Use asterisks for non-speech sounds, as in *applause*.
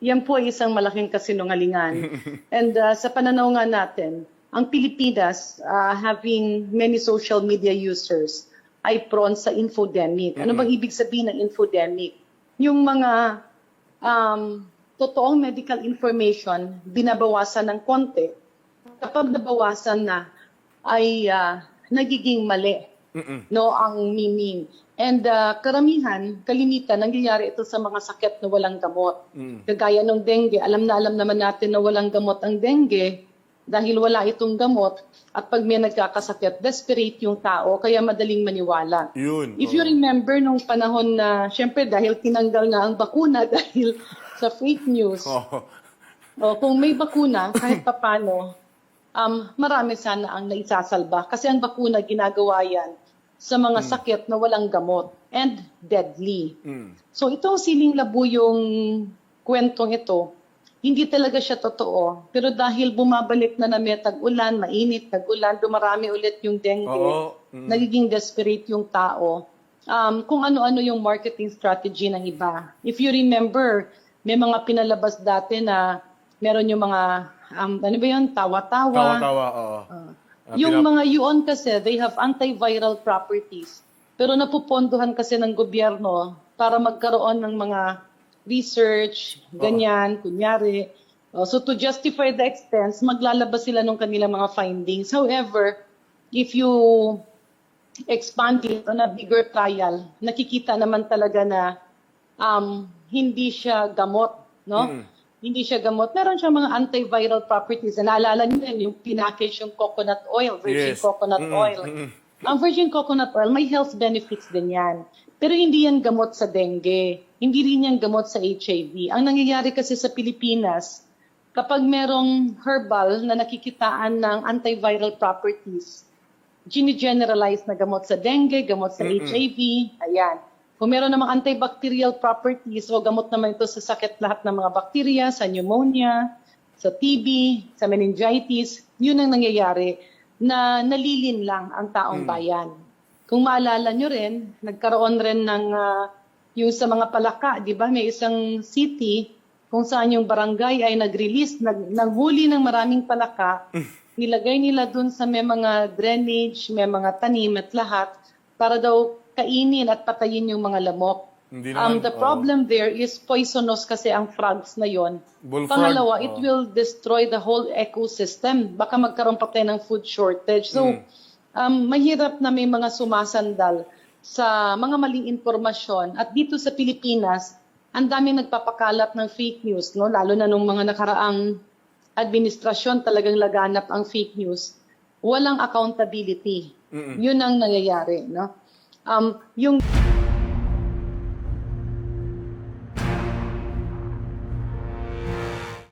yan po ay isang malaking kasinungalingan. *laughs* And uh, sa pananaw nga natin, ang Pilipinas, uh, having many social media users, ay prone sa infodemic. Ano bang ibig sabihin ng infodemic? Yung mga um, totoong medical information, binabawasan ng konti. Kapag nabawasan na, ay ah, nagiging mali no ang meaning. And ah, karamihan, kalimitan, nangyayari ito sa mga sakit na walang gamot. Kagaya ng dengue, alam na alam naman natin na walang gamot ang dengue dahil wala itong gamot at pag may nagkakasakit, desperate yung tao kaya madaling maniwala. Yun. If you oo. remember nung panahon na, syempre dahil tinanggal na ang bakuna *laughs* dahil sa fake news, Oo. o, kung may bakuna, kahit papano, um, marami sana ang naisasalba. Kasi ang bakuna, ginagawa yan sa mga sakit na walang gamot and deadly. Mm. So itong siling labo yung kwentong ito, hindi talaga siya totoo. Pero dahil bumabalik na namin tag-ulan, mainit, tag-ulan, dumarami ulit yung dengue, Oo. Mm. nagiging desperate yung tao. Um, kung ano-ano yung marketing strategy ng iba. If you remember, may mga pinalabas dati na meron yung mga, um, ano ba yun, tawa-tawa. Tawa-tawa, oo. Ah, Yung pinap- mga yun kasi, they have antiviral properties. Pero napupondohan kasi ng gobyerno para magkaroon ng mga research, ganyan, kunyari. Oh, so to justify the expense, maglalabas sila ng kanilang mga findings. However, if you expand it on a bigger trial, nakikita naman talaga na um, hindi siya gamot, no? Hindi siya gamot. Meron siya mga antiviral properties. Naalala niyo yun, yung pinackage yung coconut oil, virgin Yes. coconut Mm, oil. Ang virgin coconut oil, may health benefits din yan. Pero hindi yan gamot sa dengue. Hindi rin yan gamot sa HIV. Ang nangyayari kasi sa Pilipinas, kapag merong herbal na nakikitaan ng antiviral properties, gini-generalize na gamot sa dengue, gamot sa HIV, ayan. Kung meron namang antibacterial properties o gamot naman ito sa sakit lahat ng mga bakterya, sa pneumonia, sa TB, sa meningitis, yun ang nangyayari na nalilin lang ang taong bayan. Kung maalala nyo rin, nagkaroon rin ng ah, yung sa mga palaka, di ba? May isang city kung saan yung barangay ay nag-release, nag, naghuli ng maraming palaka, nilagay nila dun sa may mga drainage, may mga tanim at lahat, para daw kainin at patayin yung mga lamok. Hindi Um, naman, the oo. problem there is poisonous kasi ang frogs na yon. Bullfrog, Pangalawa, oo. it will destroy the whole ecosystem. Baka magkaroon pa tayo ng food shortage. So, Mm. um, mahirap na may mga sumasandal sa mga maling impormasyon. At dito sa Pilipinas, ang daming nagpapakalat ng fake news, no? lalo na nung mga nakaraang administrasyon talagang laganap ang fake news. Walang accountability. Yun ang nangyayari. No? Um, yung